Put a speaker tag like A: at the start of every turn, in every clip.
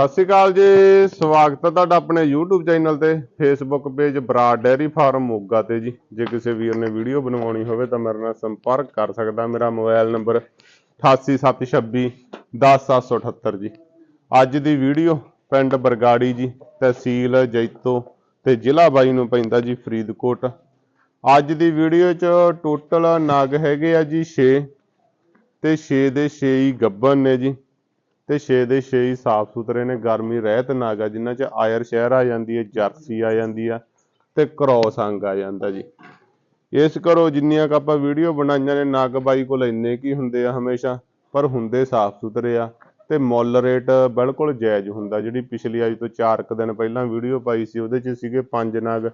A: ਸਤਿ ਸ਼੍ਰੀ ਅਕਾਲ ਜੀ। ਸਵਾਗਤ ਹੈ ਤੁਹਾਡਾ ਆਪਣੇ YouTube ਚੈਨਲ ਤੇ, Facebook page Brar dairy farm Moga ਤੇ ਜੀ। ਜੇ ਕਿਸੇ ਵੀਰ ਨੇ ਵੀਡੀਓ ਬਣਵਾਉਣੀ ਹੋਵੇ ਤਾਂ ਮੇਰੇ ਨਾਲ ਸੰਪਰਕ ਕਰ ਸਕਦਾ। ਮੇਰਾ ਮੋਬਾਈਲ ਨੰਬਰ 8876 10778 ਜੀ। ਅੱਜ ਦੀ ਵੀਡੀਓ ਪਿੰਡ ਬਰਗਾੜੀ ਜੀ, ਤਹਿਸੀਲ ਜੈਤੋ ਤੇ ਜ਼ਿਲ੍ਹਾ ਬਾਈ ਨੂੰ ਪੈਂਦਾ ਜੀ, ਫਰੀਦਕੋਟ। ਅੱਜ ਦੀ ਵੀਡੀਓ 'ਚ ਟੋਟਲ ਨਗ ਹੈਗੇ ਆ ਜੀ 6 ਤੇ 6 ਦੇ 6 ਹੀ ਗੱਬਨ ਨੇ ਜੀ। ਤੇ 6 ਦੇ 6 ਹੀ ਸਾਫ਼ ਸੁਥਰੇ ਨੇ, ਗਰਮੀ ਰਹਿਤ ਨਾਗਾ ਜਿਨ੍ਹਾਂ 'ਚ ਆਇਰ ਸ਼ਹਿਰ ਆ ਜਾਂਦੀ ਹੈ, ਜਰਸੀ ਆ ਜਾਂਦੀ ਆ ਤੇ ਕ੍ਰੋਸ ਅੰਗ ਆ ਜਾਂਦਾ ਜੀ। ਇਸ ਕਰੋ ਜਿੰਨੀਆਂ ਕ ਆਪਾਂ ਵੀਡੀਓ ਬਣਾਈਆਂ ਨੇ ਨਾਗ ਬਾਈ ਕੋਲ ਇੰਨੇ ਕੀ ਹੁੰਦੇ ਆ ਹਮੇਸ਼ਾ, ਪਰ ਹੁੰਦੇ ਸਾਫ਼ ਸੁਥਰੇ ਆ ਤੇ ਮੁੱਲ ਰੇਟ ਬਿਲਕੁਲ ਜਾਇਜ਼ ਹੁੰਦਾ। ਜਿਹੜੀ ਪਿਛਲੀ ਅੱਜ ਤੋਂ 4 ਕੁ ਦਿਨ ਪਹਿਲਾਂ ਵੀਡੀਓ ਪਾਈ ਸੀ, ਉਹਦੇ 'ਚ ਸੀਗੇ ਪੰਜ ਨਾਗ,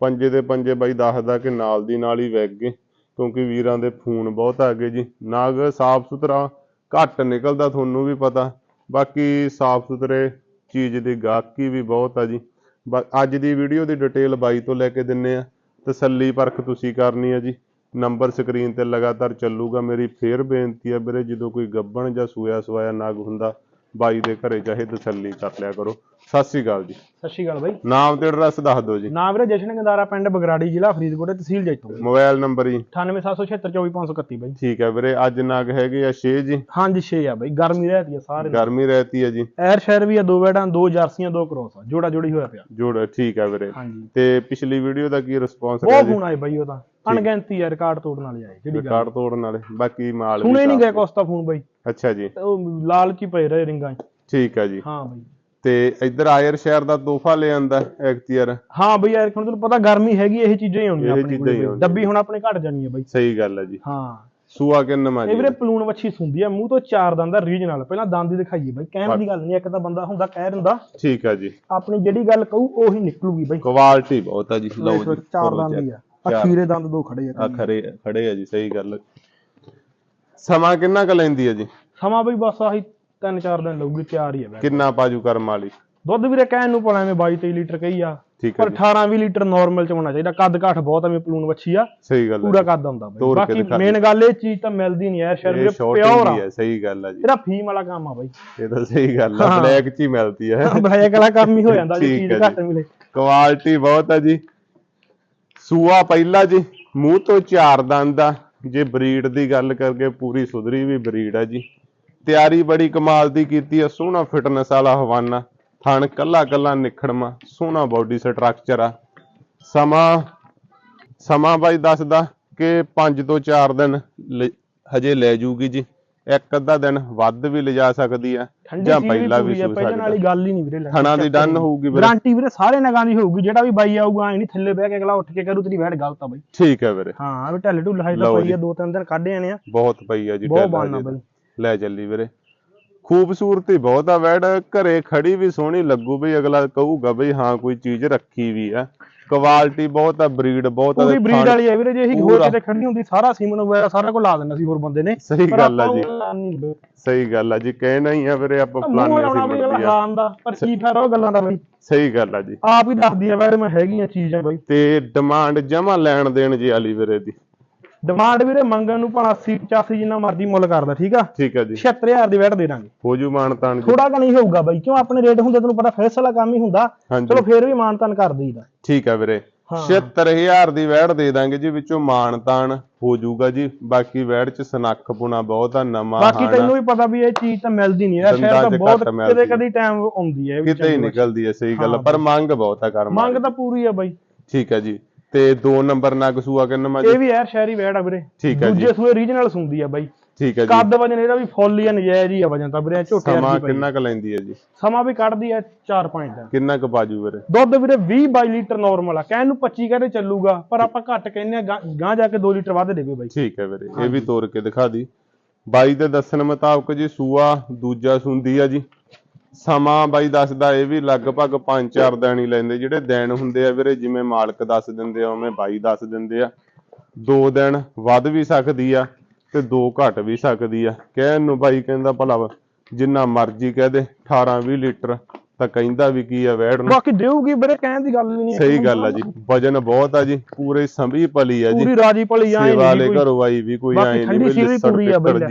A: ਪੰਜੇ ਦੇ ਪੰਜੇ ਬਾਈ ਦੱਸਦਾ ਕਿ ਨਾਲ ਦੀ ਨਾਲ ਹੀ ਵਿਕ ਗਏ, ਕਿਉਂਕਿ ਵੀਰਾਂ ਦੇ ਫੋਨ ਬਹੁਤ ਆ ਗਏ ਜੀ। ਨਾਗ ਸਾਫ਼ ਸੁਥਰਾ ਘੱਟ ਨਿਕਲਦਾ ਤੁਹਾਨੂੰ ਵੀ ਪਤਾ। ਬਾਕੀ ਸਾਫ਼ ਸੁਥਰੇ ਚੀਜ਼ ਦੀ ਗਾਹਕੀ ਵੀ ਬਹੁਤ ਆ ਜੀ। ਬਾ- ਅੱਜ ਦੀ ਵੀਡੀਓ ਦੀ ਡਿਟੇਲ ਬਾਈ ਤੋਂ ਲੈ ਕੇ ਦਿੰਨੇ ਆ। ਤਸੱਲੀ ਪਰਖ ਤੁਸੀਂ ਕਰਨੀ ਹੈ ਜੀ। ਨੰਬਰ ਸਕਰੀਨ ਤੇ ਲਗਾਤਾਰ ਚੱਲੂਗਾ। ਮੇਰੀ ਫੇਰ ਬੇਨਤੀ ਆ ਵੀਰੇ, ਜਦੋਂ ਕੋਈ ਗੱਬਣ ਜਾਂ ਸੂਇਆ ਸਵਾਇਆ ਨਗ ਹੁੰਦਾ, ਬਾਈ ਦੇ ਘਰੇ ਚਾਹੇ ਤਸੱਲੀ ਕਰ ਲਿਆ ਕਰੋ। ਸਤਿ ਸ੍ਰੀ ਅਕਾਲ ਜੀ।
B: ਸਤਿ ਸ਼੍ਰੀ ਅਕਾਲ ਬਾਈ।
A: ਨਾਮ ਤੇ ਐਡਰੈਸ ਦੱਸ ਦਿਓ ਜੀ।
B: ਨਾਮ ਵੀਰੇ ਜਸ਼ਨ ਗੰਦਾਰਾ ਪਿੰਡ ਬਗਰਾੜੀ ਜ਼ਿਲ੍ਹਾ ਫਰੀਦਕੋਟ ਤਹਿਸੀਲ ਜੈਤੋ
A: ਮੋਬਾਈਲ ਨੰਬਰ ਜੀ।
B: 9876724531 ਬਾਈ।
A: ਠੀਕ ਹੈ ਵੀਰੇ ਅੱਜ ਨਗ ਹੈਗੇ ਆ 6 ਜੀ।
B: ਹਾਂਜੀ 6 ਆ ਬਾਈ। ਗਰਮੀ ਰਹਤੀ ਆ ਸਾਰੇ
A: ਗਰਮੀ ਰਹਿਤੀ ਹੈ ਜੀ।
B: ਐਰ ਸ਼ਹਿਰ ਵੀ ਆ ਦੋ ਬੈਡਾਂ ਦੋ ਜਰਸੀਆਂ ਦੋ ਕ੍ਰੋਸ ਆ। ਜੋੜਾ ਜੋੜੀ ਹੋਇਆ ਪਿਆ।
A: ਜੋੜ ਠੀਕ ਹੈ ਵੀਰੇ। ਤੇ ਪਿਛਲੀ ਵੀਡੀਓ ਦਾ ਕੀ ਰਿਸਪੌਂਸ ਰਿਹਾ ਜੀ?
B: ਫੋਨ ਆਏ ਬਾਈ ਉਹ ਤਾਂ। ਅਣਗਿਣਤੀ ਆ ਰਿਕਾਰਡ ਤੋੜਨ ਵਾਲੇ ਆਏ ਜਿਹੜੀ
A: ਰਿਕਾਰਡ ਤੋੜਨ ਵਾਲੇ ਬਾਕੀ ਮਾਲ
B: ਸੁਣੇ ਨਹੀਂ ਗਏ ਕੋਸਤਾ ਫੋਨ ਬਾਈ।
A: ਅੱਛਾ ਜੀ।
B: ਉਹ ਲਾਲਚੀ ਪਏ ਰਹੇ ਰਿੰਗਾਂ 'ਚ?
A: ਠੀਕ ਹੈ ਜੀ।
B: ਹਾਂ ਬਾਈ।
A: ਤੇ ਇੱਧਰ ਆਇਰ ਸ਼ਹਿਰ ਦਾ ਤੋਹਫਾ ਲੈ ਆਂਦਾ ਐਕਟੀਅਰ
B: ਹਾਂ ਬਈ ਯਾਰ ਹੁਣ ਤੁਹਾਨੂੰ ਪਤਾ ਗਰਮੀ ਹੈਗੀ ਇਹ ਚੀਜ਼ਾਂ ਹੀ ਆਉਂਦੀਆਂ
A: ਇਹ
B: ਆਪਣੇ ਕੋਲ। ਡੱਬੀ ਹੁਣ ਆਪਣੇ ਘਟ ਜਾਣੀ ਹੈ ਬਾਈ।
A: ਸਹੀ ਗੱਲ ਹੈ ਜੀ।
B: ਹਾਂ।
A: ਸੂਆ ਕਿੰਨਾ
B: ਇਹ
A: ਜੀ
B: ਵੀਰੇ ਪਲੂਣ ਵੱਛੀ ਸੁੰਦੀ ਆ ਮੂੰਹ ਤੋਂ ਚਾਰ ਦੰਦ ਦਾ ਰੀਜਨਲ। ਪਹਿਲਾਂ ਦੰਦ ਹੀ ਦਿਖਾਈਏ ਬਾਈ ਕਹਿਣ ਦੀ ਗੱਲ ਨਹੀਂ ਇੱਕ ਤਾਂ ਬੰਦਾ ਹੁੰਦਾ ਕਹਿ ਦਿੰਦਾ।
A: ਠੀਕ ਹੈ ਜੀ।
B: ਆਪਣੀ ਜਿਹੜੀ ਗੱਲ ਕਹੂ ਉਹੀ ਨਿਕਲੂਗੀ ਬਾਈ।
A: ਕੁਆਲਿਟੀ ਬਹੁਤ ਆ ਜੀ ਲਓ ਜੀ
B: ਚਾਰ ਦੰਦ ਹੀ ਆ। ਆ ਖੀਰੇ ਦੰਦ ਦੋ ਖੜੇ ਆ।
A: ਆ ਖੜੇ ਖੜੇ ਆ ਜੀ ਸਹੀ ਗੱਲ। ਸਮਾਂ ਕਿੰਨਾ ਕੁ ਲੈਂਦੀ ਹੈ ਜੀ?
B: ਸਮਾਂ ਬਈ ਬਸ ਆਹੀ ਤਿੰਨ ਚਾਰ ਦਿਨ ਲੱਗੂਗੀ ਤਿਆਰ ਹੀ ਆ ਬਈ
A: ਕਿੰਨਾ ਪਾਜੂ ਕਰਮ ਵਾਲੀ?
B: ਦੁੱਧ ਵੀਰੇ ਕਹਿਣ ਨੂੰ ਭਲਾ ਐਵੇਂ 22 23 ਲੀਟਰ ਕਹੀ ਆ
A: ਠੀਕ ਹੈ
B: ਪਰ
A: ਜੀ।
B: 18 20 ਲੀਟਰ ਨਾਰਮਲ ਚ ਹੋਣਾ ਚਾਹੀਦਾ। ਕੱਦ ਕਾਠ ਬਹੁਤ ਐਵੇਂ ਪਲੂਣ ਵੱਛੀ ਆ
A: ਸਹੀ ਗੱਲ
B: ਪੂਰਾ
A: ਹੈ
B: ਕੱਦ ਹੁੰਦਾ ਬਈ।
A: ਤੋੜ ਕੇ
B: ਬਾਕੀ
A: ਦਿਖਾ
B: ਮੇਨ ਗੱਲ ਇਹ ਚੀਜ਼ ਤਾਂ ਮਿਲਦੀ ਨਹੀਂ ਯਾਰ ਸ਼ਹਿਰ
A: ਇਹ
B: ਵੀਰੇ
A: ਸ਼ਾਰਟਿੰਗ
B: ਪਿਓਰ ਆ।
A: ਹੀ ਹੈ ਸਹੀ ਗੱਲ ਹੈ ਜੀ।
B: ਇਹਦਾ ਫੀਮ ਵਾਲਾ ਕੰਮ ਆ ਬਾਈ।
A: ਇਹ ਤਾਂ ਸਹੀ ਗੱਲ ਹੈ
B: ਹਾਂ।
A: ਬਲੈਕ ਚ ਹੀ ਮਿਲਦੀ ਹੈ।
B: ਬਲੈਕ ਵਾਲਾ ਕੰਮ ਹੀ ਹੋ ਜਾਂਦਾ ਜੇ
A: ਠੀਕ
B: ਚੀਜ਼
A: ਹੈ ਜੀ।
B: ਘੱਟ ਮਿਲੇ।
A: ਕੁਆਲਿਟੀ ਬਹੁਤ ਹੈ ਜੀ। ਸੂਆ ਪਹਿਲਾ ਜੀ ਮੂੰਹ ਤੋਂ ਚਾਰ ਦੰਦ ਆ। ਜੇ ਬਰੀਡ ਦੀ ਗੱਲ ਕਰਕੇ ਪੂਰੀ ਸੁਧਰੀ ਵੀ ਬਰੀਡ ਆ ਜੀ। ਤਿਆਰੀ ਬੜੀ ਕਮਾਲ ਦੀ ਕੀਤੀ ਆ ਸੋਹਣਾ ਫਿਟਨੈਸ ਵਾਲਾ ਹਵਾਨਾ ਥਣ ਕੱਲਾ ਕੱਲਾ ਨਿਖੜਮਾ ਸੋਹਣਾ ਬਾਡੀ ਸਟਰਕਚਰ ਆ। ਸਮਾਂ ਸਮਾਂ ਬਾਈ ਦੱਸਦਾ ਕਿ 5 ਤੋਂ 4 ਦਿਨ ਹਜੇ ਲੈ ਜੂਗੀ ਜੀ। ਇੱਕ ਅੱਧਾ ਦਿਨ ਵੱਧ ਵੀ ਲਿਜਾ ਸਕਦੀ ਆ ਜਾਂ ਪਹਿਲਾਂ ਵੀ ਸੂ
B: ਪਹਿਲਾਂ
A: ਸਕਦਾ।
B: ਵਾਲੀ ਗੱਲ ਹੀ ਨਹੀਂ ਵੀਰੇ।
A: ਥਣਾ ਦੀ ਡਨ ਹੋਊਗੀ ਵੀਰੇ।
B: ਗਾਰੰਟੀ ਵੀਰੇ ਸਾਰੇ ਨਗਾਂ ਦੀ ਹੋਊਗੀ ਜਿਹੜਾ ਵੀ ਬਾਈ ਆਊਗਾ ਐ ਨਹੀਂ ਥੱਲੇ ਬਹਿ ਕੇ ਅਗਲਾ ਉੱਠ ਕੇ ਕਰੂ ਤੇਰੀ ਵੈਟ ਗਲਤ ਆ ਬਾਈ।
A: ਠੀਕ ਹੈ ਵੀਰੇ।
B: ਹਾਂ ਵੀ ਢੱਲ ਢੁੱਲ ਹਾਈ ਤਾਂ ਪਈ। ਆ ਦੋ ਤਿੰਨ ਦਿਨ ਕੱਢ ਆਣੇ ਆ।
A: ਬਹੁਤ ਪਈ ਆ ਜੀ
B: ਬਹੁਤ ਬਾਨਾ। ਬਾਈ।
A: ਲੈ ਚੱਲੀ ਵੀਰੇ। ਖੂਬਸੂਰਤੀ ਬਹੁਤ ਆ ਵੈੜ ਘਰੇ ਖੜੀ ਵੀ ਸੋਹਣੀ ਲੱਗੂ ਬਈ ਅਗਲਾ ਕਹੂਗਾ ਬਈ ਹਾਂ ਕੋਈ ਚੀਜ਼ ਰੱਖੀ ਵੀ ਆ। ਕੁਆਲਿਟੀ ਬਹੁਤ ਆ ਬਰੀਡ ਬਹੁਤ ਆ
B: ਪੂਰੀ ਬਰੀਡ ਵਾਲੀ ਆ ਵੀਰੇ ਜੇ ਅਸੀਂ ਹੋਰ। ਕਿਤੇ ਖੜੀ ਹੁੰਦੀ ਸਾਰਾ ਸੀਮਨ ਵਗੈਰਾ ਸਾਰਾ ਕੁਝ ਲਾ ਦਿੰਦਾ ਸੀ ਹੋਰ ਬੰਦੇ ਨੇ।
A: ਸਹੀ ਗੱਲ ਆ ਜੀ।
B: ਵੀਰੇ।
A: ਸਹੀ ਗੱਲ ਆ ਜੀ ਕਹਿਣਾ ਹੀ ਆ ਵੀਰੇ ਆਪਾਂ ਫਲਾਣੇ
B: ਲਾਉਣਾ ਵੀ
A: ਸੀ
B: ਅਗਲਾ
A: ਮਿਲਦੀ ਆ।
B: ਦਾ ਪਰ ਕੀ ਫਾਇਦਾ ਉਹ ਗੱਲਾਂ ਦਾ ਬਾਈ।
A: ਸਹੀ ਗੱਲ ਆ ਜੀ।
B: ਆਪ ਹੀ ਦੱਸਦੀ ਆ ਵੈੜ ਮੈਂ ਹੈਗੀਆਂ ਚੀਜ਼ਾਂ ਬਾਈ।
A: ਤੇ ਡਿਮਾਂਡ ਜਮਾ ਲੈਣ ਦੇਣ ਜੀ ਵਾਲੀ ਵੀਰੇ ਦੀ।
B: ਡਿਮਾਂਡ ਵੀਰੇ ਮੰਗਣ ਨੂੰ ਭਾਵੇਂ 80 85 ਜਿੰਨਾ ਮਰਜ਼ੀ ਮੁੱਲ ਕਰਦਾ ਠੀਕ ਆ?
A: ਠੀਕ ਆ ਜੀ।
B: 76000 ਦੀ ਵੈਟ ਦੇ ਦਾਂਗੇ।
A: ਹੋ ਜੂ ਮਾਨਤਾਨ
B: ਥੋੜਾ ਕਾ ਨਹੀਂ ਹੋਊਗਾ ਬਾਈ ਕਿਉਂ? ਆਪਣੇ ਰੇਟ ਹੁੰਦੇ ਤੈਨੂੰ ਪਤਾ ਫੇਸ ਵਾਲਾ ਕੰਮ ਹੀ ਹੁੰਦਾ। ਚਲੋ ਫੇਰ ਵੀ ਮਾਨਤਨ ਕਰ ਦਈਦਾ।
A: ਠੀਕ ਆ ਵੀਰੇ।
B: ਹਾਂ।
A: 76000 ਦੀ ਵੈੜ ਦੇ ਦਾਂਗੇ ਜੀ ਵਿੱਚੋਂ ਮਾਨਤਾਨ ਹੋ ਜਾਊਗਾ ਜੀ। ਬਾਕੀ ਵੈੜ ਚ ਸਨੱਖ ਪੁਣਾ ਬਹੁਤ ਆ ਨਵਾਂ
B: ਬਾਕੀ ਤੈਨੂੰ ਵੀ ਪਤਾ ਵੀ ਇਹ ਚੀਜ਼ ਤਾਂ ਮਿਲਦੀ ਨਹੀਂ ਯਾਰ ਸ਼ਹਿਰ ਤਾਂ ਬਹੁਤ
A: ਮਿਲਦੀ
B: ਕਦੇ ਟਾਈਮ ਆਉਂਦੀ ਹੈ
A: ਕਿਤੇ ਹੀ। ਨਿਕਲਦੀ ਹੈ ਸਹੀ ਗੱਲ ਆ,
B: ਹਾਂ
A: ਪਰ ਮੰਗ ਬਹੁਤ ਆ ਕਰਮ
B: ਮੰਗ ਤਾਂ ਪੂਰੀ ਆ ਬਾਈ।
A: ਠੀਕ ਹੈ ਜੀ। ਤੇ ਦੋ ਨੰਬਰ ਨਗ ਸੂਆ ਕਿੰਨਾ ਮਾ
B: ਇਹ
A: ਜੀ
B: ਵੀ ਯਾਰ ਸ਼ਹਿਰੀ ਵੈੜ ਆ ਵੀਰੇ।
A: ਠੀਕ ਹੈ ਜੀ।
B: ਦੂਜੇ ਸੂਏ ਰੀਜਨਲ ਸੁੰਦੀ ਆ ਬਾਈ।
A: ਠੀਕ ਹੈ ਜੀ।
B: ਕੱਦ ਵਜਨ ਇਹਦਾ ਵੀ ਫੁੱਲ ਹੀ ਆ ਨਜਾਇਜ਼ ਹੀ ਆ ਵਜਨ ਤਾਂ ਵੀਰੇ ਝੋਟੇ
A: ਸਮਾਂ
B: ਬਾਈ।
A: ਕਿੰਨਾ ਕੁ ਲੈਂਦੀ ਹੈ ਜੀ?
B: ਸਮਾਂ ਵੀ ਕੱਢਦੀ ਆ 4-5 ਦਾ
A: ਕਿੰਨਾ ਕੁ ਬਾਜੂ ਵੀਰੇ?
B: ਦੁੱਧ ਵੀਰੇ 20 22 ਲੀਟਰ ਨਾਰਮਲ ਆ। ਕਹਿਣ ਨੂੰ 25 ਕਹਿੰਦੇ ਚੱਲੂਗਾ ਪਰ ਆਪਾਂ ਘੱਟ ਕਹਿੰਦੇ ਆ ਗਾਂ- ਗਾਂ ਜਾ ਕੇ 2 ਲੀਟਰ ਵੱਧ ਦੇਵੇ ਬਾਈ।
A: ਠੀਕ ਹੈ ਵੀਰੇ ਇਹ ਵੀ ਤੋੜ ਕੇ ਦਿਖਾ ਦੀ। ਬਾਈ ਦੇ ਦੱਸਣ ਮੁਤਾਬਕ ਜੀ ਸੂਆ ਦੂਜਾ ਸੁੰਦੀ ਆ ਜੀ। ਸਮਾਂ ਬਾਈ ਦੱਸਦਾ ਇਹ ਵੀ ਲਗਭਗ 5-4 ਦਿਨ ਹੀ ਲੈਂਦੇ ਜਿਹੜੇ ਦਿਨ ਹੁੰਦੇ ਆ ਵੀਰੇ ਜਿਵੇਂ ਮਾਲਕ ਦੱਸ ਦਿੰਦੇ ਆ ਉਵੇਂ ਬਾਈ ਦੱਸ ਦਿੰਦੇ ਆ। ਦੋ ਦਿਨ ਵੱਧ ਵੀ ਸਕਦੀ ਆ ਤੇ ਦੋ ਘਟ ਵੀ ਸਕਦੀ ਆ। ਕਹਿਣ ਨੂੰ ਬਾਈ ਕਹਿੰਦਾ ਭਲਾ ਜਿੰਨਾ ਮਰਜ਼ੀ ਕਹਿ ਦੇ 18-20 ਲੀਟਰ ਤਾਂ ਕਹਿੰਦਾ ਵੀ ਕੀ ਆ ਵੈੜ ਨੂੰ।
B: ਬਾਕੀ ਦੇਊਗੀ ਵੀਰੇ ਕਹਿਣ ਦੀ ਗੱਲ ਵੀ ਨਹੀਂ
A: ਸਹੀ ਗੱਲ ਆ ਜੀ ਵਜਨ ਬਹੁਤ ਆ ਜੀ ਪੂਰੇ ਸੰਭੀ ਪਲੀ ਆ ਜੀ।
B: ਪੂਰੀ ਰਾਜੀ ਭਲੀ ਆਏ
A: ਸੇਵਾ
B: ਨਹੀਂ ਕੋਈ।
A: ਘਰੋਂ ਆਈ ਵੀ ਕੋਈ ਆਏ ਨਹੀਂ ਵੀ ਲਿਸੜ
B: ਪੂਰੀ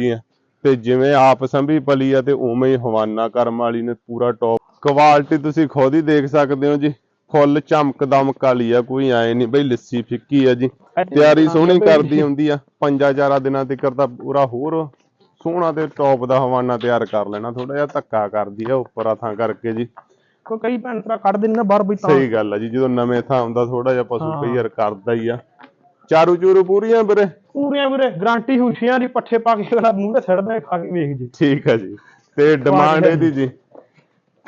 B: ਆ।
A: ਤੇ ਜਿਵੇਂ ਆਪ ਸੰਭੀ ਪਲੀ ਆ ਤੇ ਉਵੇਂ ਹੀ ਹਵਾਨਾ ਕਰਮ ਵਾਲੀ ਨੇ ਪੂਰਾ ਟੌਪ ਕੁਆਲਿਟੀ ਤੁਸੀਂ ਖੁਦ ਹੀ ਦੇਖ ਸਕਦੇ ਹੋ ਜੀ ਫੁੱਲ ਚਮਕ ਦਮਕ ਵਾਲੀ ਆ ਕੋਈ ਐ ਨਹੀਂ ਬਈ ਲੱਸੀ ਫਿੱਕੀ ਆ ਜੀ। ਤਿਆਰੀ ਸੋਹਣੀ ਕਰਦੀ ਹੁੰਦੀ ਆ ਪੰਜਾਂ ਚਾਰਾਂ ਦਿਨਾਂ ਤੱਕ ਤਾਂ ਪੂਰਾ ਹੋਰ ਸੋਹਣਾ ਤੇ ਟੌਪ ਦਾ ਹਵਾਨਾ ਤਿਆਰ ਕਰ ਲੈਣਾ ਥੋੜਾ ਜਿਹਾ ਧੱਕਾ ਕਰਦੀ ਆ ਉੱਪਰਾਂ ਥਾਂ ਕਰਕੇ ਜੀ।
B: ਕੋਈ ਕਈ ਭੈਣ ਭਰਾ ਕੱਢ ਦਿੰਦੇ ਨੇ ਬਾਹਰ ਬਈ ਤਾਂ।
A: ਸਹੀ ਗੱਲ ਆ ਜੀ ਜਦੋਂ ਨਵੇਂ ਥਾਂ ਆਉਂਦਾ ਥੋੜਾ ਜਿਹਾ ਪਸ਼ੂ। ਕਈ ਵਾਰ ਕਰਦਾ ਹੀ ਆ। ਚਾਰੂ ਚੂਰੂ ਪੂਰੀਆਂ ਵੀਰੇ?
B: ਪੂਰੀਆਂ ਵੀਰੇ ਗਾਰੰਟੀ ਹੁਸ਼ੀਆਂ ਦੀ ਪੱਠੇ ਪਾ ਕੇ ਅਗਲਾ ਮੂੰਹ ਤੇ ਛੱਡਦਾ ਹੈ, ਖਾ ਕੇ ਵੇਖ ਜੀ।
A: ਠੀਕ ਆ ਜੀ। ਤੇ ਡਿਮਾਂਡ
B: ਹੈ
A: ਇਹਦੀ ਜੀ।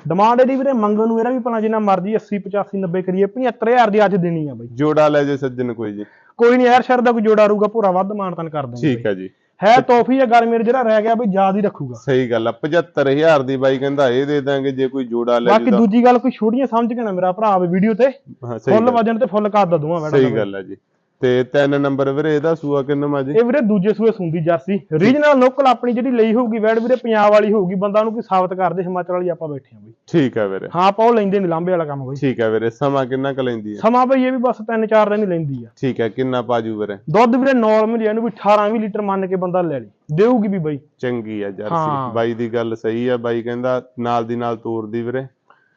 B: ਡਿਮਾਂਡ ਇਹਦੀ ਵੀਰੇ ਮੰਗਣ ਨੂੰ ਇਹਦਾ ਵੀ ਭਲਾ ਜਿੰਨਾ ਮਰਜ਼ੀ 80 85 90 ਕਰੀਏ 75000 ਦੀ ਅੱਜ ਦੇਣੀ ਆ ਬਈ।
A: ਜੋੜਾ ਲੈ ਜੇ ਸੱਜਣ ਕੋਈ ਜੀ।
B: ਕੋਈ ਨਹੀਂ ਯਾਰ ਸ਼ਰ ਦਾ ਕੋਈ ਜੋੜਾ ਰੂਗਾ ਪੂਰਾ ਵੱਧ ਮਾਨਤਨ ਕਰ ਦਾਂਗੇ
A: ਠੀਕ ਆ ਜੀ।
B: ਹੈ ਤੋਹਫੀ ਆ ਗਰਮੀਰ ਜਿਹੜਾ ਰਹਿ ਗਿਆ ਬਈ ਯਾਦ ਹੀ ਰੱਖੂਗਾ।
A: ਸਹੀ ਗੱਲ ਆ 75000 ਦੀ ਬਾਈ ਕਹਿੰਦਾ ਇਹ ਦੇ ਦਾਂਗੇ ਜੇ ਕੋਈ ਜੋੜਾ ਲੈ
B: ਬਾਕੀ ਦੂਜੀ ਗੱਲ ਕੋਈ ਛੋਟੀਆਂ ਸਮਝ ਕੇ ਨਾ ਮੇਰਾ ਭਰਾ ਵੀਡੀਓ ਤੇ
A: ਹਾਂ
B: ਫੁੱਲ ਵਜਨ ਤੇ ਫੁੱਲ ਕਰ ਦੋਵਾਂ ਵੈਣਾ
A: ਸਹੀ ਗੱਲ ਆ ਜੀ। ਤੇ ਤਿੰਨ ਨੰਬਰ ਵੀਰੇ ਇਹਦਾ ਸੂਆ ਕਿੰਨਾ ਜੀ?
B: ਇਹ ਵੀਰੇ ਦੂਜੇ ਸੂਏ ਸੁੰਦੀ ਜਰਸੀ। ਰੀਜਨਲ ਲੋਕਲ ਆਪਣੀ ਜਿਹੜੀ ਲਈ ਹੋਊਗੀ ਵੈੜ ਵੀਰੇ ਪੰਜਾਬ ਵਾਲੀ ਹੋਊਗੀ ਬੰਦਾ ਨੂੰ ਕੋਈ ਸਾਬਤ ਕਰਦੇ ਹਿਮਾਚਲ ਵਾਲੀ ਆਪਾਂ ਬੈਠੇ ਆ ਬਈ।
A: ਠੀਕ ਆ ਵੀਰੇ।
B: ਹਾਂ ਆਪਾਂ ਉਹ ਲੈਂਦੇ ਨਹੀਂ ਲਾਂਬੇ ਵਾਲਾ ਕੰਮ ਬਈ।
A: ਠੀਕ ਆ ਵੀਰੇ ਸਮਾਂ ਕਿੰਨਾ ਕੁ ਲੈਂਦੀ ਆ
B: ਸਮਾਂ ਬਈ ਇਹ ਵੀ ਬਸ 3-4 ਦਿਨ ਹੀ ਲੈਂਦੀ ਆ।
A: ਠੀਕ ਆ ਕਿੰਨਾ ਪਾਜੂ ਵੀਰੇ?
B: ਦੁੱਧ ਵੀਰੇ ਨਾਰਮਲ ਇਹਨੂੰ ਵੀ 18 20 ਲੀਟਰ ਮੰਨ ਕੇ ਬੰਦਾ ਲੈ ਲਈ ਦੇਊਗੀ ਵੀ ਬਈ।
A: ਚੰਗੀ ਆ ਜਰਸੀ।
B: ਹਾਂ।
A: ਬਾਈ ਦੀ ਗੱਲ ਸਹੀ ਆ ਬਾਈ ਕਹਿੰਦਾ ਨਾਲ ਦੀ ਨਾਲ ਤੋਰਦੀ ਵੀਰੇ।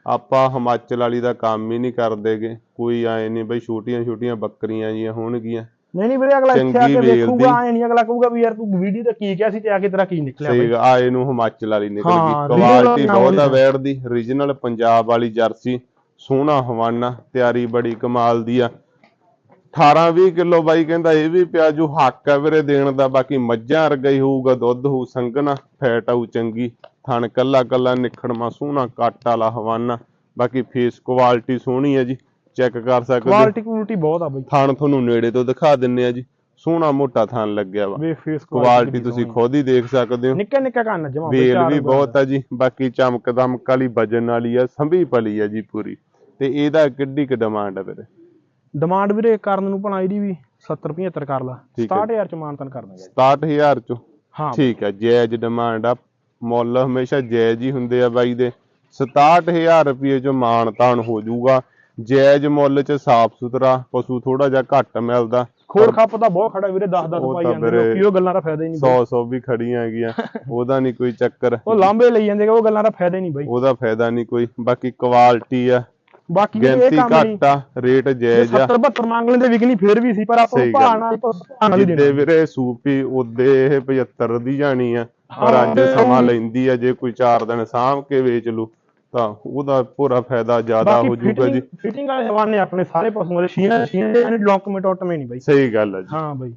A: ਆਪਾਂ ਹਿਮਾਚਲ ਵਾਲੀ ਦਾ ਕੰਮ ਹੀ ਨਹੀਂ ਕਰਦੇਗੇ। ਕੋਈ ਐ ਨਹੀਂ ਬਈ ਛੋਟੀਆਂ ਛੋਟੀਆਂ ਬੱਕਰੀਆਂ ਜੀਆਂ ਹੋਣਗੀਆਂ।
B: ਨਹੀਂ ਨਹੀਂ ਵੀਰੇ ਅਗਲਾ ਇੱਥੇ ਆ ਕੇ
A: ਦੀ।
B: ਐ ਨਹੀਂ ਅਗਲਾ ਕਹੂਗਾ ਵੀ ਯਾਰ ਤੂੰ ਵੀਡੀਓ ਤੇ ਕੀ ਕਿਹਾ ਸੀ ਤੇ ਆ ਕੇ ਤੇਰਾ ਕੀ ਨਿਕਲਿਆ
A: ਸਹੀ
B: ਬਈ।
A: ਆਏ ਨੂੰ ਹਿਮਾਚਲ ਵਾਲੀ ਨਿਕਲ ਗਈ। ਕੁਆਲਿਟੀ ਬਹੁਤ ਆ ਵੈੜ ਦੀ ਰੀਜਨਲ ਪੰਜਾਬ ਵਾਲੀ ਜਰਸੀ। ਸੋਹਣਾ ਹਵਾਨਾ ਤਿਆਰੀ ਬੜੀ ਕਮਾਲ ਦੀ ਆ। 18 20 ਕਿਲੋ ਬਾਈ ਕਹਿੰਦਾ ਇਹ ਵੀ ਪਿਆ ਜੋ ਹੱਕ ਆ ਵੀਰੇ ਦੇਣ ਦਾ ਬਾਕੀ ਮੱਝਾਂ ਵਰਗਾ ਹੀ ਹੋਊਗਾ ਦੁੱਧ ਹੋਊ ਸੰਘਣਾ ਫੈਟ ਆਊ ਚੰਗੀ ਥਣ ਕੱਲਾ ਕੱਲਾ ਨਿਖੜਮਾ ਸੋਹਣਾ ਕੱਟ ਵਾਲਾ ਹਵਾਨਾ ਬਾਕੀ ਫੇਸ ਕੁਆਲਿਟੀ ਸੋਹਣੀ ਆ ਜੀ ਚੈੱਕ ਕਰ ਸਕਦੇ ਹੋ।
B: ਕੁਆਲਿਟੀ ਕੁਆਲਿਟੀ ਬਹੁਤ ਆ ਬਈ।
A: ਥਣ ਤੁਹਾਨੂੰ ਨੇੜੇ ਤੋਂ ਦਿਖਾ ਦਿੰਨੇ ਆ ਜੀ ਸੋਹਣਾ ਮੋਟਾ ਥਣ ਲੱਗਿਆ ਵਾ। ਕੁਆਲਿਟੀ ਤੁਸੀਂ ਖੁਦ ਹੀ ਦੇਖ ਸਕਦੇ ਹੋ।
B: ਨਿੱਕਾ ਨਿੱਕਾ ਕੰਨ ਜਮਾ
A: ਵੇਲ ਵੀ ਬਹੁਤ ਆ ਜੀ ਬਾਕੀ ਚਮਕ ਦਮਕ ਵਾਲੀ ਵਜਨ ਵਾਲੀ ਆ ਸੰਭੀ ਪਲੀ ਆ ਜੀ ਪੂਰੀ। ਤੇ ਇਹਦਾ ਕਿੱਡੀ ਕੁ ਡਿਮਾਂਡ ਆ ਵੀਰੇ।
B: ਡਿਮਾਂਡ ਵੀਰੇ ਕਰਨ ਨੂੰ ਭਣਾ ਇਹਦੀ ਵੀ 70 75 ਕਰ ਲਾ।
A: ਠੀਕ ਹੈ।
B: 67000 ਚ ਮਾਨਤਨ ਕਰ ਦਾਂਗੇ
A: 67000 ਚੋਂ।
B: ਹਾਂ।
A: ਠੀਕ ਆ ਜਾਇਜ਼ ਡਿਮਾਂਡ ਆ। ਮੁੱਲ ਹਮੇਸ਼ਾ ਜਾਇਜ਼ ਹੀ ਹੁੰਦੇ ਆ ਬਾਈ ਦੇ। 67000 ਰੁਪਏ ਚੋਂ ਮਾਣ ਤਾਣ ਹੋ ਜਾਊਗਾ। ਜਾਇਜ਼ ਮੁੱਲ ਚ ਸਾਫ਼ ਸੁਥਰਾ ਪਸ਼ੂ ਥੋੜਾ ਜਿਹਾ ਘੱਟ ਮਿਲਦਾ।
B: ਖੋੜ ਖੱਪ ਤਾਂ ਬਹੁਤ ਖੜਾ ਵੀਰੇ 10 10
A: ਉਹ
B: ਪਾਈ ਜਾਂਦੇ ਲੋਕੀ ਉਹ ਗੱਲਾਂ ਦਾ ਫਾਇਦਾ ਹੀ ਨਹੀਂ
A: 100 100 ਵੀ ਖੜੀਆਂ ਹੈਗੀਆਂ। ਉਹਦਾ ਨਹੀਂ ਕੋਈ ਚੱਕਰ।
B: ਉਹ ਲਾਂਬੇ ਲਈ ਜਾਂਦੇ ਉਹ ਗੱਲਾਂ ਦਾ ਫਾਇਦਾ ਹੀ ਨਹੀਂ ਬਾਈ।
A: ਉਹਦਾ ਫਾਇਦਾ ਨਹੀਂ ਕੋਈ। ਬਾਕੀ ਕੁਆਲਿਟੀ ਆ।
B: ਬਾਕੀ ਇਹ
A: ਗਿਣਤੀ
B: ਕੰਮ ਨਹੀਂ।
A: ਘੱਟ ਆ ਰੇਟ ਜਾਇਜ਼ ਆ।
B: 70 72 ਮੰਗ ਲੈਂਦੇ ਵਿਕਣੀ ਫੇਰ ਵੀ ਸੀ ਪਰ ਆਪਾਂ
A: ਸਹੀ
B: ਨੂੰ
A: ਗੱਲ।
B: ਭਾਅ ਨਾਲ ਭਾਅ ਨਾਲ ਹੀ
A: ਜਿੱਦੇ
B: ਦੇਣਾ
A: ਵੀਰੇ ਸੂਪੀ ਉਹਦੇ ਇਹ 75 ਦੀ ਜਾਣੀ ਆ। ਪਰ ਅੱਜ। ਸਮਾਂ ਲੈਂਦੀ ਆ ਜੇ ਕੋਈ 4 ਦਿਨ ਸਾਂਭ ਕੇ ਵੇਚ ਲੂ ਤਾਂ ਉਹਦਾ ਪੂਰਾ ਫਾਇਦਾ ਜ਼ਿਆਦਾ ਹੋ
B: ਬਾਕੀ
A: ਜਾਊਗਾ ਜੀ।
B: ਫਿਟਿੰਗ ਵਾਲੇ ਹਵਾਨੇ ਆਪਣੇ ਸਾਰੇ ਪਸ਼ੂਆਂ ਦੇ ਸ਼ੀਆਂ ਸ਼ੀਆਂ ਦੇ ਐਨ ਲੌਂਕ ਮਟੋਟਮੇ ਨਹੀਂ ਬਾਈ।
A: ਸਹੀ ਗੱਲ ਆ ਜੀ।
B: ਹਾਂ ਬਾਈ।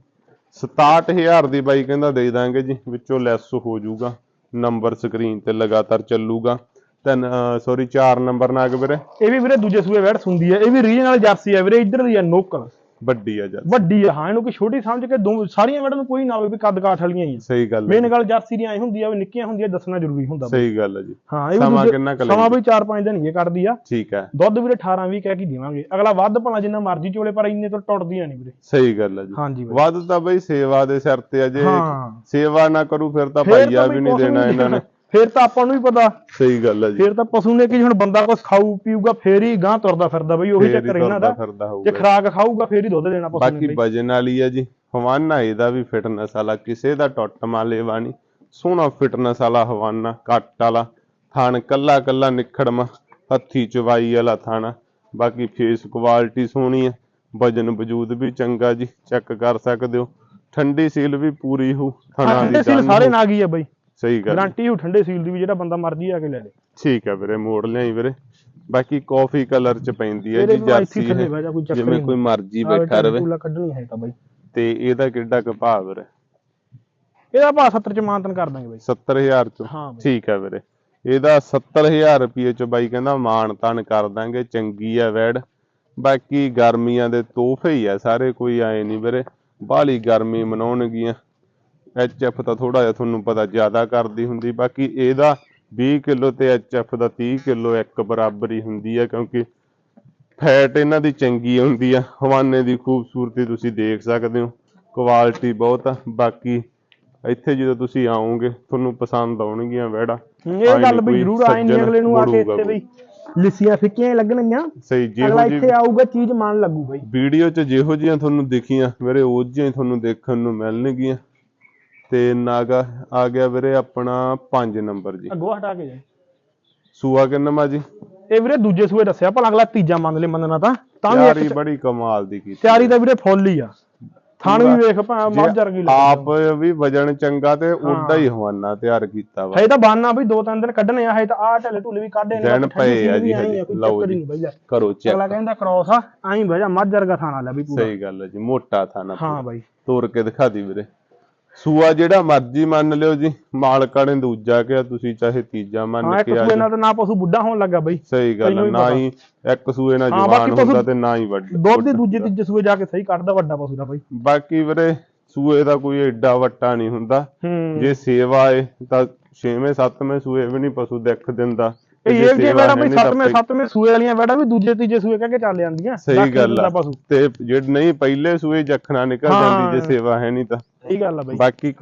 A: 67000 ਦੀ ਬਾਈ ਕਹਿੰਦਾ ਦੇ ਦਾਂਗੇ ਜੀ ਵਿੱਚੋਂ ਲੈਸ ਹੋ ਜਾਊਗਾ ਨੰਬਰ ਸਕਰੀਨ ਤੇ ਲਗਾਤਾਰ ਚੱਲੂਗਾ। ਤਿੰਨ ਸੌਰੀ 4 ਨੰਬਰ ਨਾਗ ਵੀਰੇ।
B: ਇਹ ਵੀ ਵੀਰੇ ਦੂਜੇ ਸੂਏ ਵੈੜ ਸੁੰਦੀ ਹੈ ਇਹ ਵੀ ਰੀਜਨਲ ਜਰਸੀ ਹੈ ਵੀਰੇ ਇੱਧਰ ਦੀ ਹੈ ਨੋਕਲ।
A: ਵੱਡੀ ਆ ਜਦ
B: ਵੱਡੀ ਹੈ। ਹਾਂ ਇਹਨੂੰ ਕੋਈ ਛੋਟੀ ਸਮਝ ਕੇ ਦੋ ਸਾਰੀਆਂ ਵੈੜਾਂ ਨੂੰ ਕੋਈ ਨਾ ਹੋਵੇ ਵੀ ਕੱਦ ਕਾਠ ਵਾਲੀਆਂ ਹੀ ਆ।
A: ਸਹੀ ਗੱਲ ਆ
B: ਮੇਨ ਗੱਲ ਜਰਸੀ ਦੀਆਂ ਐ ਹੁੰਦੀ ਆ ਵੀ ਨਿੱਕੀਆਂ ਹੁੰਦੀਆਂ ਦੱਸਣਾ ਜ਼ਰੂਰੀ ਹੁੰਦਾ।
A: ਸਹੀ ਗੱਲ ਆ ਜੀ।
B: ਹਾਂ ਇਹ ਵੀ
A: ਸਮਾਂ ਕਿੰਨਾ ਕੁ
B: ਸਮਾਂ? ਵੀ 4-5 ਦਿਨ ਹੀ ਕੱਢਦੀ ਆ।
A: ਠੀਕ ਹੈ।
B: ਦੁੱਧ ਵੀਰੇ 18 20 ਕਹਿ ਕੇ ਦੇਵਾਂਗੇ। ਅਗਲਾ ਵੱਧ ਭਲਾ ਜਿੰਨਾ ਮਰਜ਼ੀ ਚੋਲੇ ਪਰ ਇੰਨੇ ਤੋਂ ਟੁੱਟਦੀਆਂ ਨਹੀਂ ਵੀਰੇ।
A: ਸਹੀ ਗੱਲ ਆ ਜੀ।
B: ਹਾਂਜੀ
A: ਵੱਧ ਤਾਂ ਬਈ ਸੇਵਾ ਦੇ ਸਿਰ ਤੇ ਆ ਜੇ
B: ਹਾਂ।
A: ਸੇਵਾ ਨਾ ਕਰੂ ਫਿਰ ਤਾਂ ਭਾਈਆ ਵੀ ਨਹੀਂ ਦੇਣਾ ਇਹਨਾਂ ਨੇ।
B: ਫੇਰ ਤਾਂ ਆਪਾਂ ਨੂੰ ਵੀ ਪਤਾ।
A: ਸਹੀ ਗੱਲ ਆ ਜੀ।
B: ਫੇਰ ਤਾਂ ਪਸ਼ੂ ਨੇ ਕੀ ਹੁਣ ਬੰਦਾ ਕੁਛ ਖਾਊ ਪੀਊਗਾ ਫੇਰ ਹੀ ਗਾਂ ਤੁਰਦਾ ਫਿਰਦਾ ਬਈ ਉਹੀ
A: ਹੀ
B: ਚੱਕਰ ਇਹਨਾਂ ਦਾ। ਜੇ ਖਰਾਕ ਖਾਊਗਾ ਫੇਰ ਹੀ ਦੁੱਧ ਦੇਣਾ ਪਸ਼ੂ ਨੇ
A: ਬਾਕੀ ਵਜਨ ਵਾਲੀ ਆ ਜੀ। ਹਵਾਨਾ ਇਹਦਾ ਵੀ ਫਿਟਨੈਸ ਵਾਲਾ ਕਿਸੇ ਦਾ ਟੁੱਟ ਮਾਲੇਵਾ ਨਹੀਂ। ਸੋਹਣਾ ਫਿਟਨੈਸ ਵਾਲਾ ਹਵਾਨਾ ਕੱਟ ਵਾਲਾ। ਥਣ ਕੱਲਾ ਕੱਲਾ ਨਿਖੜਮਾ ਹੱਥੀ ਚਵਾਈ ਵਾਲਾ ਥਣ। ਬਾਕੀ ਫੇਸ ਕੁਆਲਿਟੀ ਸੋਹਣੀ ਹੈ ਵਜਨ ਵਜੂਦ ਵੀ ਚੰਗਾ ਜੀ ਚੈੱਕ ਕਰ ਸਕਦੇ ਹੋ। ਠੰਡੀ ਸੀਲ ਵੀ ਪੂਰੀ ਹੋ ਥਣਾ ਦੀ
B: ਸਾਰੇ
A: ਹੋ।
B: ਨਾਗੀ ਆ ਬਈ।
A: ਸਹੀ ਗੱਲ
B: ਗਾਰੰਟੀ ਹੋ ਠੰਡੇ ਸੀਲ ਦੀ ਵੀ ਜਿਹੜਾ ਬੰਦਾ ਮਰਜ਼ੀ ਆ ਕੇ ਲੈ ਲੇ।
A: ਠੀਕ ਹੈ ਵੀਰੇ ਮੋੜ ਲਿਆਈ ਵੀਰੇ। ਬਾਕੀ ਕਾਫੀ ਕਲਰ ਚ ਪੈਂਦੀ ਹੈ ਜੀ ਜਰਸੀ
B: ਚੱਕਰ
A: ਜਿਵੇਂ ਕੋਈ ਮਰਜ਼ੀ ਬੈਠਾ ਰਵੇ।
B: ਕੱਢਣੀ ਹੈ ਤਾਂ ਬਈ।
A: ਤੇ ਇਹਦਾ ਕਿੱਡਾ ਕੁ ਭਾਅ ਵੀਰੇ?
B: ਇਹਦਾ ਭਾਅ 70 ਚ ਮਾਨਤਨ ਕਰ ਦਾਂਗੇ ਬਈ।
A: 70000 ਚ।
B: ਹਾਂ
A: ਠੀਕ ਹੈ ਵੀਰੇ। ਇਹਦਾ 70000 ਰੁਪਏ ਚ ਬਾਈ ਕਹਿੰਦਾ ਮਾਣ ਤਾਣ ਕਰ ਦਾਂਗੇ ਚੰਗੀ ਆ ਵੈੜ। ਬਾਕੀ ਗਰਮੀਆਂ ਦੇ ਤੋਹਫੇ ਹੀ ਆ ਸਾਰੇ ਕੋਈ ਆਏ ਨਹੀਂ ਵੀਰੇ। ਬਾਹਲੀ ਗਰਮੀ ਮਨਾਉਣਗੀਆਂ। ਐਚਐਫ ਤਾਂ ਥੋੜਾ ਜਿਹਾ ਤੁਹਾਨੂੰ ਪਤਾ ਜ਼ਿਆਦਾ ਕਰਦੀ ਹੁੰਦੀ ਬਾਕੀ ਇਹਦਾ 20 ਕਿਲੋ ਤੇ ਐਚਐਫ ਦਾ 30 ਕਿਲੋ ਇੱਕ ਬਰਾਬਰ ਹੀ ਹੁੰਦੀ ਆ ਕਿਉਂਕਿ ਫੈਟ ਇਹਨਾਂ ਦੀ ਚੰਗੀ ਹੁੰਦੀ ਆ ਹਵਾਨੇ ਦੀ ਖੂਬਸੂਰਤੀ ਤੁਸੀਂ ਦੇਖ ਸਕਦੇ ਹੋ ਕੁਆਲਿਟੀ ਬਹੁਤ ਆ ਬਾਕੀ ਇੱਥੇ ਜਦੋਂ ਤੁਸੀਂ ਆਓਗੇ ਤੁਹਾਨੂੰ ਪਸੰਦ ਆਉਣਗੀਆਂ ਵੈੜਾ
B: ਇਹ ਗੱਲ ਬਈ ਜ਼ਰੂਰ ਆਏ ਨਹੀਂ ਅਗਲੇ ਨੂੰ ਆ ਕੇ ਇੱਥੇ ਬਈ ਲਿੱਸੀਆਂ ਫਿੱਕੀਆਂ ਲੱਗਣਗੀਆਂ।
A: ਸਹੀ ਜਿਹੋ
B: ਅਗਲਾ
A: ਜੀ
B: ਇੱਥੇ ਆਊਗਾ ਚੀਜ਼ ਮਨ ਲੱਗੂ ਬਈ।
A: ਵੀਡੀਓ 'ਚ ਜਿਹੋ ਜੀਆਂ ਤੁਹਾਨੂੰ ਦਿਖੀਆਂ ਵੀਰੇ ਉਹ ਜਿਹੀਆਂ ਹੀ ਤੁਹਾਨੂੰ ਦੇਖਣ ਨੂੰ ਮਿਲਣਗੀਆਂ। ਤੇ ਨਾਗਾ ਆ ਗਿਆ ਵੀਰੇ ਆਪਣਾ 5 ਨੰਬਰ ਜੀ।
B: ਅੱਗੋਂ ਹਟਾ ਕੇ ਜਾ
A: ਸੂਆ ਕਿੰਨਾ ਜੀ
B: ਇਹ ਵੀਰੇ ਦੂਜੇ ਸੂਏ ਦੱਸਿਆ ਭਲਾ ਅਗਲਾ ਤੀਜਾ ਮੰਨ ਲੈ ਮੰਨਣਾ ਤਾਂ। ਤਾਂ ਵੀ
A: ਤਿਆਰੀ
B: ਇੱਕ
A: ਬੜੀ ਕਮਾਲ ਦੀ ਕੀਤੀ
B: ਤਿਆਰੀ ਤਾਂ ਵੀਰੇ ਫੁੱਲ ਹੀ ਆ। ਥਣ ਵੀ ਵੇਖ ਭਾ ਮੱਝ ਵਰਗੀ ਲੱਗਦੀ
A: ਆਪ ਵੀ ਵਜਣ ਚੰਗਾ ਤੇ ਉੱਡਾ ਹੀ ਹਵਾਨਾ ਤਿਆਰ ਕੀਤਾ ਵਾ।
B: ਹਜੇ ਤਾਂ ਬਾਨਾ ਵੀ ਦੋ ਤਿੰਨ ਦਿਨ ਕੱਢਣੇ ਆ ਹਜੇ ਤਾਂ ਆਹ ਢਲੇ ਢੁਲੇ ਵੀ ਕੱਢੇ ਨੇ
A: ਦਿਨ ਪਏ ਆ ਜੀ ਹਜੇ। ਲਓ ਜੀ। ਕਰੋ ਚੈੱਕ
B: ਅਗਲਾ ਕਹਿੰਦਾ ਕ੍ਰੋਸ ਆ ਐਂ ਵਜਾ ਮੱਝ ਵਰਗਾ ਥਾਣਾ ਲੈ ਵੀ ਪੂਰਾ।
A: ਸਹੀ ਗੱਲ ਹੈ ਜੀ ਮੋਟਾ ਥਾਣਾ
B: ਹਾਂ ਬਾਈ।
A: ਤੋੜ ਕੇ ਦਿਖਾ ਦੀ ਵੀਰੇ। ਸੂਆ ਜਿਹੜਾ ਮਰਜ਼ੀ ਮੰਨ ਲਿਓ ਜੀ ਮਾਲਕਾਂ ਨੇ ਦੂਜਾ ਕਿਹਾ ਤੁਸੀਂ ਚਾਹੇ ਤੀਜਾ ਮੰਨ ਕੇ ਆ
B: ਸੂਏ ਨਾਲ ਤਾਂ ਨਾ ਪਸ਼ੂ ਬੁੱਢਾ ਹੋਣ ਲੱਗਾ ਬਈ।
A: ਸਹੀ ਗੱਲ ਹੈ ਨਾ। ਹੀ ਇੱਕ ਸੂਏ ਨਾਲ ਜਵਾਨ ਹੁੰਦਾ ਤੇ ਨਾ ਹੀ ਵੱਡ
B: ਦੁੱਧ ਦੇ ਦੂਜੇ ਤੀਜੇ ਸੂਏ ਜਾ ਕੇ ਸਹੀ ਕੱਢਦਾ ਵੱਡਾ ਪਸ਼ੂ ਦਾ ਬਾਈ।
A: ਬਾਕੀ ਵੀਰੇ ਸੂਏ ਦਾ ਕੋਈ ਏਡਾ ਵੱਟਾ ਨਹੀਂ ਹੁੰਦਾ। ਜੇ ਸੇਵਾ ਏ ਤਾਂ ਛੇਵੇਂ ਸੱਤਵੇਂ ਸੂਏ ਵੀ ਨਹੀਂ ਪਸ਼ੂ ਦਿੱਖ ਦਿੰਦਾ।
B: ਇਹ
A: ਜੇ
B: ਜੇ ਵੇੜਾ ਬਈ
A: ਨਹੀਂ ਤਾਂ
B: ਸੱਤਵੇਂ ਸੱਤਵੇਂ ਸੂਏ ਵਾਲੀਆਂ ਵੇੜਾ ਵੀ ਦੂਜੇ ਤੀਜੇ ਸੂਏ ਕਹਿ ਕੇ ਚੱਲ ਜਾਂਦੀਆਂ।
A: ਸਹੀ ਗੱਲ ਤੇ ਜੇ ਨਹੀਂ ਪਹਿਲੇ ਸੂਏ ਜਖਣਾ ਨਿਕਲ। ਜਾਂਦੀ ਜੇ ਸੇਵਾ ਹੈ ਨਹੀਂ ਤਾਂ।
B: ਸਹੀ ਗੱਲ ਆ ਬਈ।
A: ਬਾਕੀ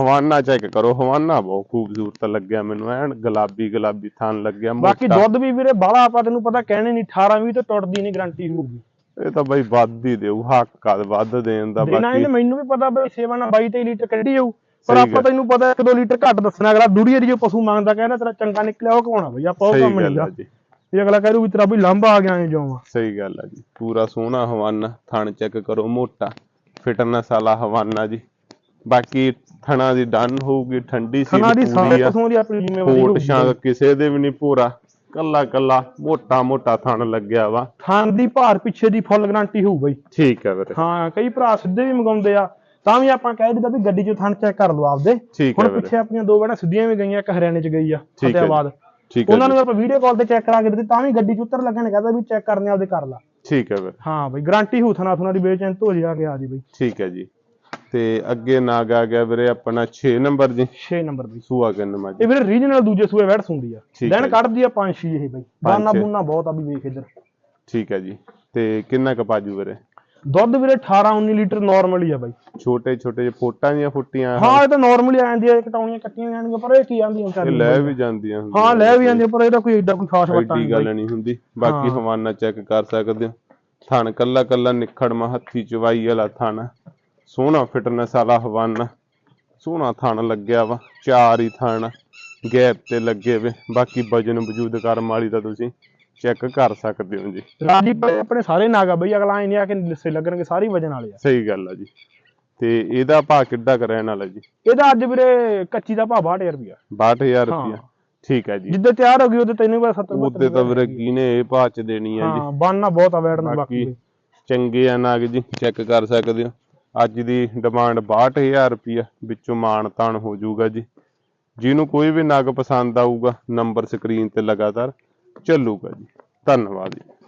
A: ਹਵਾਨਾ ਚੈੱਕ ਕਰੋ ਹਵਾਨਾ ਬਹੁਤ ਖੂਬਸੂਰਤ ਲੱਗਿਆ ਮੈਨੂੰ ਐਨ ਗੁਲਾਬੀ ਗੁਲਾਬੀ ਥਣ ਲੱਗਿਆ
B: ਬਾਕੀ ਦੁੱਧ ਵੀ ਵੀਰੇ ਬਾਹਲਾ ਆਪਾਂ ਤੈਨੂੰ ਪਤਾ ਕਹਿਣੇ ਨਹੀਂ 18 20 ਤੇ ਟੁੱਟਦੀ ਨਹੀਂ ਗਾਰੰਟੀ ਹੋਊਗੀ।
A: ਇਹ ਤਾਂ ਬਈ ਵੱਧ ਹੀ ਦੇਊ ਹੱਕ ਆ ਵੱਧ ਦੇਣ ਦਾ ਬਾਕੀ
B: ਇਹਨੇ ਮੈਨੂੰ ਵੀ ਪਤਾ ਬਈ ਸੇਵਾ ਨਾਲ 22 23 ਲੀਟਰ ਕੱਢੀ ਜਾਊ। ਪਰ ਆਪਾਂ। ਤੈਨੂੰ ਪਤਾ 1-2 ਲੀਟਰ ਘੱਟ ਦੱਸਣਾ ਅਗਲਾ ਦੂਰੀ ਦੀ ਜੋ ਪਸ਼ੂ ਮੰਗਦਾ ਕਹਿੰਦਾ ਤੇਰਾ ਚੰਗਾ ਨਿਕਲਿਆ ਉਹ ਕਮਾਉਣਾ ਬਈ ਆਪਾਂ ਉਹ ਕੰਮ
A: ਗੱਲ
B: ਨਹੀਂਗਾ
A: ਹੈ ਜੀ।
B: ਇਹ ਅਗਲਾ ਕਹਿ ਰੂ ਵੀ ਤੇਰਾ ਬਈ ਲੰਬਾ ਆ ਗਿਆ ਐ ਜਿਉਂ
A: ਸਹੀ ਗੱਲ ਹੈ ਜੀ ਪੂਰਾ ਸੋਹਣਾ ਹਵਾਨਾ ਥਣ ਚੈੱਕ ਕਰੋ ਮੋਟਾ। ਫਿਟਨੈਸ ਵਾਲਾ ਹਵਾਨਾ ਜੀ। ਬਾਕੀ ਥਣਾ ਦੀ ਡਨ ਹੋਊਗੀ ਠੰਡੀ ਸੀ
B: ਖਣਾ ਦੀ ਸਾਰੇ
A: ਪੂਰੀ ਆ।
B: ਪਸ਼ੂਆਂ ਦੀ ਆਪਣੀ ਜ਼ਿੰਮੇਵਾਰੀ
A: ਕੋਟ
B: ਹੋਊਗੀ।
A: ਸ਼ਾਂਗ ਕਿਸੇ ਦੇ ਵੀ ਨਹੀਂ ਪੂਰਾ। ਕੱਲਾ ਕੱਲਾ ਮੋਟਾ ਮੋਟਾ ਥਣ ਲੱਗਿਆ ਵਾ।
B: ਥਾਂ ਦੀ ਭਾਰ ਪਿੱਛੇ ਦੀ ਫੁੱਲ ਗਾਰੰਟੀ ਹੋਊ ਬਈ।
A: ਠੀਕ ਹੈ ਵੀਰੇ।
B: ਹਾਂ ਕਈ ਭਰਾ ਸਿੱਧੇ ਵੀ ਮੰਗਾਉਂਦੇ ਆ। ਤਾਂ ਵੀ ਆਪਾਂ ਕਹਿ ਦਿੱਤਾ ਵੀ ਗੱਡੀ 'ਚੋਂ ਥਣ ਚੈੱਕ ਕਰ ਲਓ ਆਪਦੇ। ਹੁਣ ਪਿੱਛੇ ਆਪਣੀਆਂ ਦੋ ਬੈਣਾ ਸਿੱਧੀਆਂ ਵੀ ਗਈਆਂ ਇੱਕ ਹਰਿਆਣੇ 'ਚ ਗਈ ਆ। ਫਤਿਆਬਾਦ।
A: ਠੀਕ ਹੈ
B: ਉਹਨਾਂ ਨੂੰ ਆਪਾਂ ਵੀਡੀਓ ਕਾਲ ਤੇ ਚੈੱਕ ਕਰਾ ਕੇ ਦਿੱਤੀ ਤਾਂ ਵੀ ਗੱਡੀ 'ਚ ਉਤਰ ਲੱਗਣ ਕਹਿੰਦਾ ਵੀ ਚੈੱਕ ਕਰਨੇ ਆਪਦੇ ਕਰ ਲਾ।
A: ਠੀਕ ਹੈ ਵੀਰੇ।
B: ਹਾਂ ਬਈ ਗਾਰੰਟੀ ਹੂ ਥਣਾ ਥੁਣਾ ਦੀ ਬੇਚੈਨ ਧੋ ਜਾ ਕੇ ਆ ਜੀ ਬਈ।
A: ਠੀਕ ਹੈ ਜੀ। ਤੇ ਅੱਗੇ ਨਾਗ ਆ ਗਿਆ ਵੀਰੇ ਆਪਣਾ 6 ਨੰਬਰ ਜੀ।
B: 6 ਨੰਬਰ ਦੀ
A: ਸੂਆ ਕਿੰਨਾ ਜੀ
B: ਇਹ ਵੀਰੇ ਰੀਜਨਲ ਦੂਜੇ ਸੂਏ ਵੈੜ ਸੁੰਦੀ ਆ।
A: ਹੈ
B: ਦਿਨ। ਕੱਢਦੀ ਆ ਪੰਜ ਛੇ ਇਹ ਬਈ। ਬਾਨਾ। ਬੁਨਾ ਬਹੁਤ ਆ ਵੀ ਵੇਖ ਇੱਧਰ।
A: ਠੀਕ ਹੈ ਜੀ। ਤੇ ਕਿੰਨਾ ਕਪਾਜੂ ਵੀਰੇ?
B: ਦੁੱਧ ਵੀਰੇ 18 19 ਲੀਟਰ ਨਾਰਮਲ ਹੀ ਆ ਬਾਈ।
A: ਛੋਟੇ ਛੋਟੇ ਜਿਹੇ ਫੋਟਾਂ ਦੀਆਂ ਫੁੱਟੀਆਂ
B: ਹਾਂ ਇਹ ਤਾਂ ਨਾਰਮਲੀ ਆ ਜਾਂਦੀ ਆ ਕਟਾਉਣੀਆਂ ਕੱਟੀਆਂ ਜਾਣਗੀਆਂ ਪਰ ਇਹ ਕੀ ਆਂਦੀਆਂ
A: ਇਹ
B: ਵਿਚਾਰੀਆਂ
A: ਲੈ ਵੀ ਜਾਂਦੀਆਂ
B: ਹਾਂ ਲੈ ਵੀ ਜਾਂਦੀਆਂ ਪਰ ਇਹਦਾ ਕੋਈ ਏਡਾ ਕੋਈ ਖਾਸ ਵੱਟਾ
A: ਐਡੀ
B: ਨਹੀਂ
A: ਗੱਲ ਨਹੀਂ ਹੁੰਦੀ। ਬਾਕੀ
B: ਹਾਂ।
A: ਹਵਾਨਾ ਚੈੱਕ ਕਰ ਸਕਦੇ ਹੋ। ਥਣ ਕੱਲਾ ਕੱਲਾ ਨਿਖੜਮਾ ਹੱਥੀ ਚਵਾਈ ਵਾਲਾ ਥਣ। ਸੋਹਣਾ ਫਿਟਨੈਸ ਵਾਲਾ ਹਵਾਨਾ ਸੋਹਣਾ ਥਣ ਲੱਗਿਆ ਵਾ ਚਾਰ ਹੀ ਥਣ ਗੈਪ ਤੇ ਲੱਗੇ ਵੇ ਬਾਕੀ ਵਜਨ ਵਜੂਦ ਕਰਮ ਵਾਲੀ ਤਾਂ ਤੁਸੀਂ ਚੈੱਕ ਕਰ ਸਕਦੇ ਹੋ ਜੀ।
B: ਰਾਜੀ ਭਾਈ ਆਪਣੇ ਸਾਰੇ ਨਾਗਾ ਬਈ ਅਗਲਾ ਐ ਨਹੀਂ ਆ ਕਿ ਲਿੱਸੇ ਲੱਗਣਗੇ ਸਾਰੀ ਵਜਨ ਵਾਲੇ ਆ।
A: ਸਹੀ ਗੱਲ ਆ ਜੀ। ਤੇ ਇਹਦਾ ਭਾਅ ਕਿੱਡਾ ਕੁ ਰਹਿਣ ਵਾਲਾ ਜੀ?
B: ਇਹਦਾ ਅੱਜ ਵੀਰੇ ਕੱਚੀ ਦਾ ਭਾਅ 62000 ਰੁਪਿਆ
A: 62000
B: ਹਾਂ।
A: ਰੁਪਇਆ ਠੀਕ ਹੈ ਜੀ।
B: ਜਿੱਦੇ ਤਿਆਰ ਹੋ ਗਈ ਉਹਦੇ ਤੈਨੂੰ ਵੀ 70
A: ਉਹਦੇ ਤਾਂ ਵੀਰੇ ਕਿਹਨੇ ਇਹ ਭਾਅ ਚ ਦੇਣੀ ਆ ਜੀ।
B: ਹਾਂ ਬਾਨਾ ਬਹੁਤ ਆ ਵੈੜਨ ਬਾਕੀ।
A: ਚੰਗੇ ਆ ਨਾਗ ਜੀ ਚੈੱਕ ਕਰ ਸਕਦੇ ਹੋ। ਅੱਜ ਦੀ ਡਿਮਾਂਡ 62000 ਰੁਪਿਆ ਵਿੱਚੋਂ ਮਾਣ ਤਾਣ ਹੋ ਜਾਊਗਾ ਜੀ। ਜਿਹਨੂੰ ਕੋਈ ਵੀ ਨਗ ਪਸੰਦ ਆਊਗਾ ਨੰਬਰ ਸਕਰੀਨ ਤੇ ਲਗਾਤਾਰ ਚੱਲੂਗਾ ਜੀ। ਧੰਨਵਾਦ ਜੀ।